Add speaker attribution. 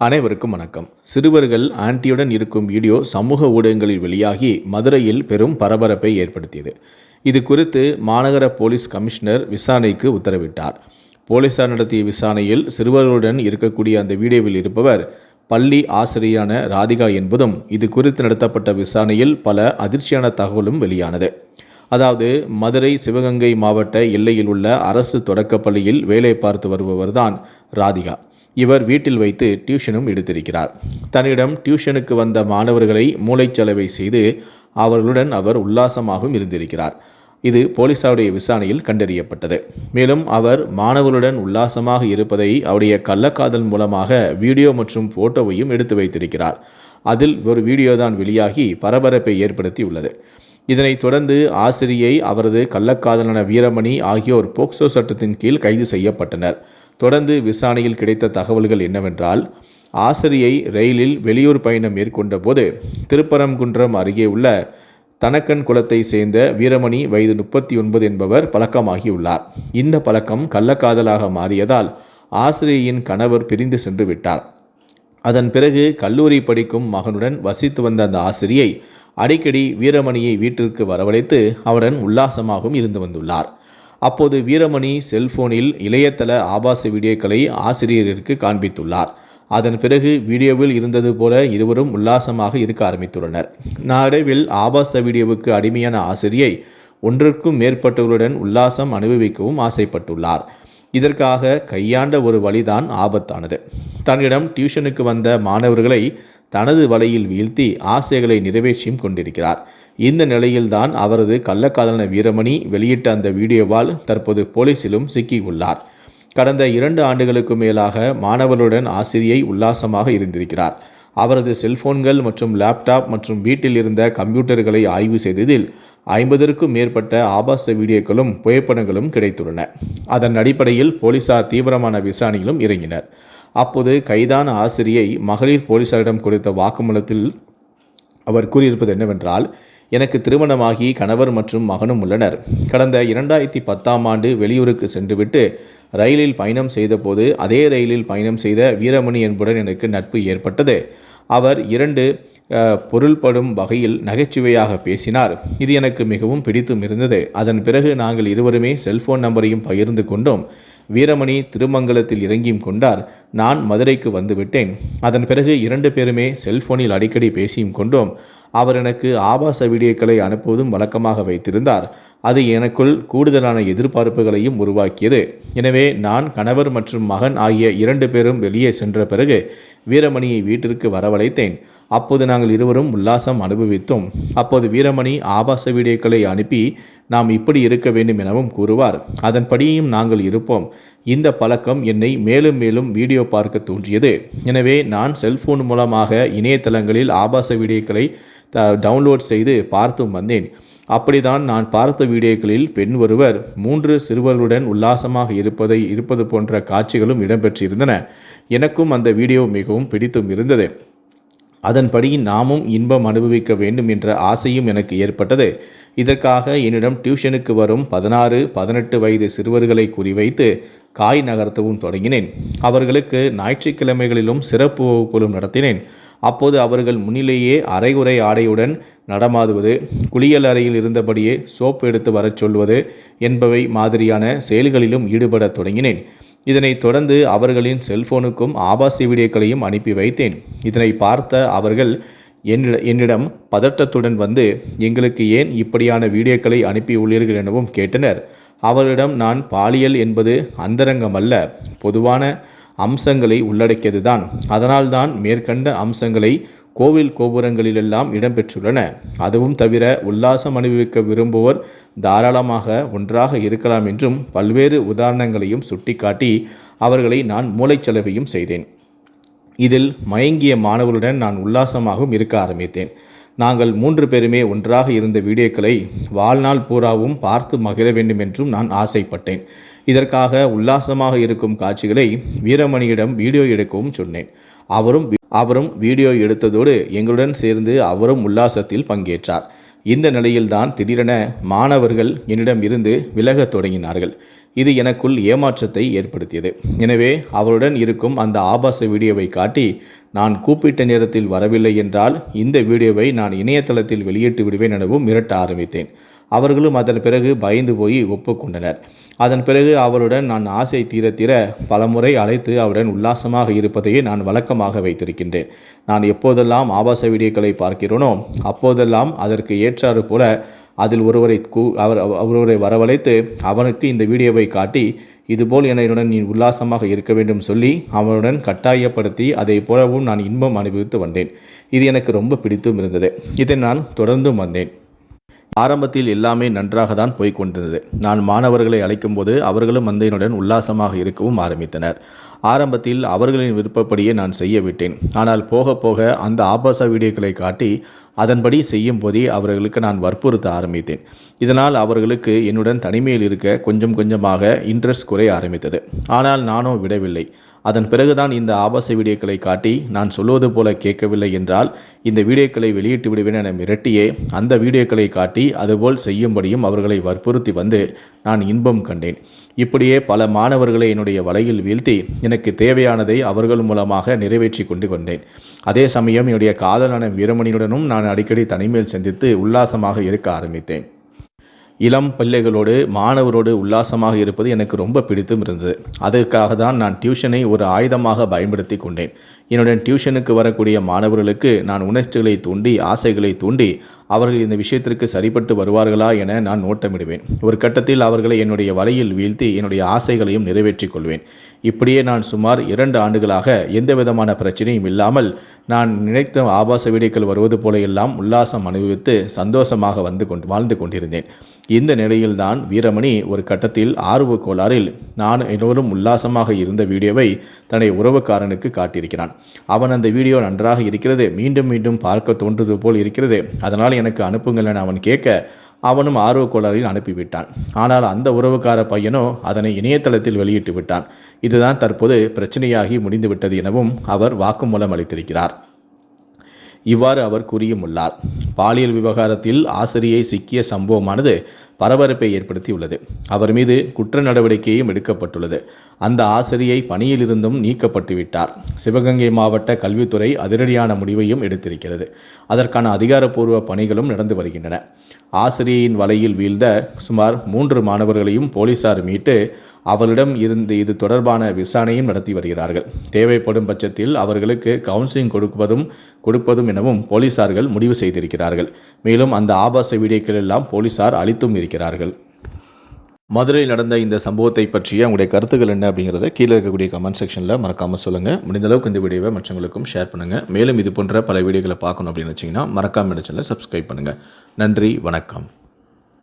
Speaker 1: அனைவருக்கும் வணக்கம். சிறுவர்கள் ஆன்டியுடன் இருக்கும் வீடியோ சமூக ஊடகங்களில் வெளியாகி மதுரையில் பெரும் பரபரப்பை ஏற்படுத்தியது. இது குறித்து மாநகர போலீஸ் கமிஷனர் விசாரணைக்கு உத்தரவிட்டார். போலீசார் நடத்திய விசாரணையில் சிறுவர்களுடன் இருக்கக்கூடிய அந்த வீடியோவில் இருப்பவர் பள்ளி ஆசிரியான ராதிகா என்பதும் இது குறித்து நடத்தப்பட்ட விசாரணையில் பல அதிர்ச்சியான தகவலும் வெளியானது. அதாவது மதுரை சிவகங்கை மாவட்ட எல்லையில் உள்ள அரசு தொடக்கப் பள்ளியில் வேலை பார்த்து வருபவர்தான் ராதிகா. இவர் வீட்டில் வைத்து டியூஷனும் எடுத்திருக்கிறார். தன்னிடம் டியூஷனுக்கு வந்த மாணவர்களை மூளைச்சலவை செய்து அவர்களுடன் அவர் உல்லாசமாகவும் இருந்திருக்கிறார். இது போலீசாருடைய விசாரணையில் கண்டறியப்பட்டது. மேலும் அவர் மாணவர்களுடன் உல்லாசமாக இருப்பதை அவருடைய கள்ளக்காதல் மூலமாக வீடியோ மற்றும் போட்டோவையும் எடுத்து வைத்திருக்கிறார். அதில் ஒரு வீடியோ தான் வெளியாகி பரபரப்பை ஏற்படுத்தி உள்ளது இதனைத் தொடர்ந்து ஆசிரியை அவரது கள்ளக்காதலான வீரமணி ஆகியோர் போக்சோ சட்டத்தின் கீழ் கைது செய்யப்பட்டனர். தொடர்ந்து விசாரணையில் கிடைத்த தகவல்கள் என்னவென்றால் ஆசிரியை ரயிலில் வெளியூர் பயணம் மேற்கொண்ட போது திருப்பரங்குன்றம் அருகே உள்ள தனக்கன் குலத்தை சேர்ந்த வீரமணி வயது முப்பத்தி ஒன்பது என்பவர் பழக்கமாகியுள்ளார். இந்த பழக்கம் கள்ளக்காதலாக மாறியதால் ஆசிரியையின் கணவர் பிரிந்து சென்று விட்டார். அதன் பிறகு கல்லூரி படிக்கும் மகனுடன் வசித்து வந்த அந்த ஆசிரியை அடிக்கடி வீரமணியை வீட்டிற்கு வரவழைத்து அவருடன் உல்லாசமாகவும் இருந்து வந்துள்ளார். அப்போது வீரமணி செல்போனில் இளையதள ஆபாச வீடியோக்களை ஆசிரியருக்கு காண்பித்துள்ளார். அதன் பிறகு வீடியோவில் இருந்தது போல இருவரும் உல்லாசமாக இருக்க ஆரம்பித்துள்ளனர். நாடவில் ஆபாச வீடியோவுக்கு அடிமையான ஆசிரியை ஒன்றிற்கும் மேற்பட்டவர்களுடன் உல்லாசம் அனுபவிக்கவும் ஆசைப்பட்டுள்ளார். இதற்காக கையாண்ட ஒரு வழிதான் ஆபத்தானது. தன்னிடம் டியூஷனுக்கு வந்த மாணவர்களை தனது வலையில் வீழ்த்தி ஆசைகளை நிறைவேற்றியும் கொண்டிருக்கிறார். இந்த நிலையில்தான் அவரது கள்ளக்காதலன வீரமணி வெளியிட்ட அந்த வீடியோவால் தற்போது போலீசிலும் சிக்கியுள்ளார். கடந்த இரண்டு ஆண்டுகளுக்கு மேலாக மாணவர்களுடன் ஆசிரியை உல்லாசமாக இருந்திருக்கிறார். அவரது செல்போன்கள் மற்றும் லேப்டாப் மற்றும் வீட்டில் இருந்த கம்ப்யூட்டர்களை ஆய்வு செய்ததில் ஐம்பதற்கும் மேற்பட்ட ஆபாச வீடியோக்களும் புகைப்படங்களும் கிடைத்துள்ளன. அதன் அடிப்படையில் போலீசார் தீவிரமான விசாரணையிலும் இறங்கினர். அப்போது கைதான ஆசிரியை மகளிர் போலீசாரிடம் கொடுத்த வாக்குமூலத்தில் அவர் கூறியிருப்பது என்னவென்றால் எனக்கு திருமணமாகி கணவர் மற்றும் மகனும் உள்ளனர். கடந்த இரண்டாயிரத்தி பத்தாம் ஆண்டு வெளியூருக்கு சென்றுவிட்டு ரயிலில் பயணம் செய்தபோது அதே ரயிலில் பயணம் செய்த வீரமணி என்புடன் எனக்கு நட்பு ஏற்பட்டது. அவர் இரண்டு பொருள்படும் வகையில் நகைச்சுவையாக பேசினார். இது எனக்கு மிகவும் பிடித்தும் இருந்தது. அதன் பிறகு நாங்கள் இருவருமே செல்போன் நம்பரையும் பகிர்ந்து கொண்டோம். வீரமணி திருமங்கலத்தில் இறங்கியும் கொண்டார். நான் மதுரைக்கு வந்துவிட்டேன். அதன் பிறகு இரண்டு பேருமே செல்போனில் அடிக்கடி பேசியும் கொண்டோம். அவர் எனக்கு ஆபாச வீடியோக்களை அனுப்புவதும் வழக்கமாக வைத்திருந்தார். அது எனக்குள் கூடுதலான எதிர்பார்ப்புகளையும் உருவாக்கியது. எனவே நான் கணவர் மற்றும் மகன் ஆகிய இரண்டு பேரும் வெளியே சென்ற பிறகு வீரமணியை வீட்டிற்கு வரவழைத்தேன். அப்போது நாங்கள் இருவரும் உல்லாசம் அனுபவித்தோம். அப்போது வீரமணி ஆபாச வீடியோக்களை அனுப்பி நாம் இப்படி இருக்க வேண்டும் எனவும் கூறுவார். அதன்படியும் நாங்கள் இருப்போம். இந்த பழக்கம் என்னை மேலும் மேலும் வீடியோ பார்க்க தோன்றியது எனவே நான் செல்போன் மூலமாக இணையதளங்களில் ஆபாச வீடியோக்களை த டவுன்லோட் செய்து பார்த்தும் வந்தேன். அப்படிதான் நான் பார்த்த வீடியோக்களில் பெண் ஒருவர் மூன்று சிறுவர்களுடன் உல்லாசமாக இருப்பதை இருப்பது போன்ற காட்சிகளும் இடம்பெற்றிருந்தன. எனக்கும் அந்த வீடியோ மிகவும் பிடித்தும் இருந்தது. அதன்படி நாமும் இன்பம் அனுபவிக்க வேண்டும் என்ற ஆசையும் எனக்கு ஏற்பட்டது. இதற்காக என்னிடம் டியூஷனுக்கு வரும் பதினாறு பதினெட்டு வயது சிறுவர்களை குறிவைத்து காய் நகர்த்தவும் தொடங்கினேன். அவர்களுக்கு ஞாயிற்றுக்கிழமைகளிலும் சிறப்பு வகுப்புகளும் நடத்தினேன். அப்போது அவர்கள் முன்னிலேயே அரைகுறை ஆடையுடன் நடமாடுவது குளியல் அறையில் இருந்தபடியே சோப் எடுத்து வரச் சொல்வது என்பவை மாதிரியான செயல்களிலும் ஈடுபடத் தொடங்கினேன். இதனைத் தொடர்ந்து அவர்களின் செல்போனுக்கும் ஆபாச வீடியோக்களையும் அனுப்பி வைத்தேன். இதனை பார்த்த அவர்கள் என்னிடம் பதட்டத்துடன் வந்து எங்களுக்கு ஏன் இப்படியான வீடியோக்களை அனுப்பியுள்ளீர்கள் எனவும் கேட்டனர். அவரிடம் நான் பாலியல் என்பது அந்தரங்கம் அல்ல. பொதுவான அம்சங்களை உள்ளடக்கியதுதான். அதனால்தான் மேற்கண்ட அம்சங்களை கோவில் கோபுரங்களிலெல்லாம் இடம்பெற்றுள்ளன. அதுவும் தவிர உல்லாசம் அனுபவிக்க விரும்புவோர் தாராளமாக ஒன்றாக இருக்கலாம் என்றும் பல்வேறு உதாரணங்களையும் சுட்டிக்காட்டி அவர்களை நான் மூளைச்சலவையும் செய்தேன். இதில் மயங்கிய மாணவர்களுடன் நான் உல்லாசமாகவும் இருக்க ஆரம்பித்தேன். நாங்கள் மூன்று பேருமே ஒன்றாக இருந்த வீடியோக்களை வாழ்நாள் பூராவும் பார்த்து மகிழ வேண்டும் என்றும் நான் ஆசைப்பட்டேன். இதற்காக உல்லாசமாக இருக்கும் காட்சிகளை வீரமணியிடம் வீடியோ எடுக்கவும் சொன்னேன். அவரும் அவரும் வீடியோ எடுத்ததோடு எங்களுடன் சேர்ந்து அவரும் உல்லாசத்தில் பங்கேற்றார். இந்த நிலையில்தான் திடீரென மாணவர்கள் என்னிடம் இருந்து விலகத் தொடங்கினார்கள். இது எனக்குள் ஏமாற்றத்தை ஏற்படுத்தியது. எனவே அவருடன் இருக்கும் அந்த ஆபாச வீடியோவை காட்டி நான் கூப்பிட்ட நேரத்தில் வரவில்லை என்றால் இந்த வீடியோவை நான் இணையதளத்தில் வெளியிட்டு விடுவேன் எனவும் மிரட்ட ஆரம்பித்தேன். அவர்களும் அதன் பிறகு பயந்து போய் ஒப்புக்கொண்டனர். அதன் பிறகு அவளுடன் நான் ஆசை தீர தீர பலமுறை அழைத்து அவருடன் உல்லாசமாக இருப்பதையே நான் வழக்கமாக வைத்திருக்கின்றேன். நான் எப்போதெல்லாம் ஆபாச வீடியோக்களை பார்க்கிறேனோ அப்போதெல்லாம் அதற்கு ஏற்றாறு போல அதில் ஒருவரை கூ அவர் ஒருவரை வரவழைத்து அவனுக்கு இந்த வீடியோவை காட்டி இதுபோல் என்னுடன் நீ உல்லாசமாக இருக்க வேண்டும் சொல்லி அவனுடன் கட்டாயப்படுத்தி அதை போலவும் நான் இன்பம் அனுபவித்து வந்தேன். இது எனக்கு ரொம்ப பிடித்தும் இருந்தது. இதை நான் தொடர்ந்தும் வந்தேன். ஆரம்பத்தில் எல்லாமே நன்றாக தான் போய்க் கொண்டிருந்தது. நான் மாணவர்களை அழைக்கும்போது அவர்களும் வந்து என்னுடன் உல்லாசமாக இருக்கவும் ஆரம்பித்தனர். ஆரம்பத்தில் அவர்களின் விருப்பப்படியே நான் செய்ய விட்டேன் ஆனால் போக போக அந்த ஆபாச வீடியோக்களை காட்டி அதன்படி செய்யும் போதே அவர்களுக்கு நான் வற்புறுத்த ஆரம்பித்தேன். இதனால் அவர்களுக்கு என்னுடன் தனிமையில் இருக்க கொஞ்சம் கொஞ்சமாக இன்ட்ரெஸ்ட் குறைய ஆரம்பித்தது. ஆனால் நானோ விடவில்லை. அதன் பிறகுதான் இந்த ஆபாச வீடியோக்களை காட்டி நான் சொல்வது போல கேட்கவில்லை என்றால் இந்த வீடியோக்களை வெளியிட்டு விடுவேன் என மிரட்டியே அந்த வீடியோக்களை காட்டி அதுபோல் செய்யும்படியும் அவர்களை வற்புறுத்தி வந்து நான் இன்பம் கண்டேன். இப்படியே பல மாணவர்களை என்னுடைய வலையில் வீழ்த்தி எனக்கு தேவையானதை அவர்கள் மூலமாக நிறைவேற்றி கொண்டு கொண்டேன் அதே சமயம் என்னுடைய காதலான வீரமணியுடனும் நான் அடிக்கடி தனிமையில் சந்தித்து உல்லாசமாக இருக்க ஆரம்பித்தேன். இளம் பிள்ளைகளோடு மாணவரோடு உல்லாசமாக இருப்பது எனக்கு ரொம்ப பிடித்தும் இருந்தது. அதற்காக தான் நான் டியூஷனை ஒரு ஆயுதமாக பயன்படுத்தி கொண்டேன். என்னுடன் டியூஷனுக்கு வரக்கூடிய மாணவர்களுக்கு நான் உணர்ச்சிகளை தூண்டி ஆசைகளை தூண்டி அவர்கள் இந்த விஷயத்திற்கு சரிப்பட்டு வருவார்களா என நான் நோட்டமிடுவேன் ஒரு கட்டத்தில் அவர்களை என்னுடைய வலையில் வீழ்த்தி என்னுடைய ஆசைகளையும் நிறைவேற்றிக் கொள்வேன். இப்படியே நான் சுமார் இரண்டு ஆண்டுகளாக எந்த விதமான பிரச்சனையும் இல்லாமல் நான் நினைத்த ஆபாச வீடியோக்கள் வருவது போல எல்லாம் உல்லாசம் அனுபவித்து சந்தோஷமாக வந்து கொண்டு வாழ்ந்து கொண்டிருந்தேன். இந்த நிலையில்தான் வீரமணி ஒரு கட்டத்தில் ஆர்வ கோளாறில் நான் எல்லோரும் உல்லாசமாக இருந்த வீடியோவை தன்னுடைய உறவுக்காரனுக்கு காட்டியிருக்கிறான். அவன் அந்த வீடியோ நன்றாக இருக்கிறது. மீண்டும் மீண்டும் பார்க்க தோன்றது போல் இருக்கிறது. அதனால் எனக்கு அனுப்புங்கள் என அவன் கேட்க அவனும் ஆர்வ அனுப்பிவிட்டான். ஆனால் அந்த உறவுக்கார பையனோ அதனை இணையதளத்தில் வெளியிட்டு விட்டான். இதுதான் தற்போது பிரச்சனையாகி முடிந்துவிட்டது எனவும் அவர் வாக்குமூலம் அளித்திருக்கிறார். இவ்வாறு அவர் கூறியும் உள்ளார் பாலியல் விவகாரத்தில் ஆசிரியை சிக்கிய சம்பவமானது பரபரப்பை ஏற்படுத்தியுள்ளது. அவர் மீது குற்ற நடவடிக்கையும் எடுக்கப்பட்டுள்ளது. அந்த ஆசிரியை பணியிலிருந்தும் நீக்கப்பட்டுவிட்டார். சிவகங்கை மாவட்ட கல்வித்துறை அதிரடியான முடிவையும் எடுத்திருக்கிறது. அதற்கான அதிகாரப்பூர்வ பணிகளும் நடந்து வருகின்றன. ஆசிரியையின் வலையில் வீழ்ந்த சுமார் மூன்று மாணவர்களையும் போலீசார் மீட்டு அவர்களிடம் இருந்து இது தொடர்பான விசாரணையும் நடத்தி வருகிறார்கள். தேவைப்படும் பட்சத்தில் அவர்களுக்கு கவுன்சிலிங் கொடுப்பதும் கொடுப்பதும் எனவும் போலீசார்கள் முடிவு செய்திருக்கிறார்கள். மேலும் அந்த ஆபாச வீடியோக்கள் எல்லாம் போலீசார் அளித்தும் இருக்கிறார்கள். மதுரையில் நடந்த இந்த சம்பவத்தை பற்றிய உங்களுடைய கருத்துக்கள் என்ன அப்படிங்கிறத கீழே இருக்கக்கூடிய கமெண்ட் செக்ஷனில் மறக்காமல் சொல்லுங்கள் முடிந்தளவுக்கு இந்த வீடியோவை மற்றவங்களுக்கும் ஷேர் பண்ணுங்கள் மேலும் இது போன்ற பல வீடியோக்களை பார்க்கணும் அப்படின்னு வச்சிங்கன்னா மறக்காமல் சேனலை சப்ஸ்கிரைப் பண்ணுங்கள் நன்றி வணக்கம்.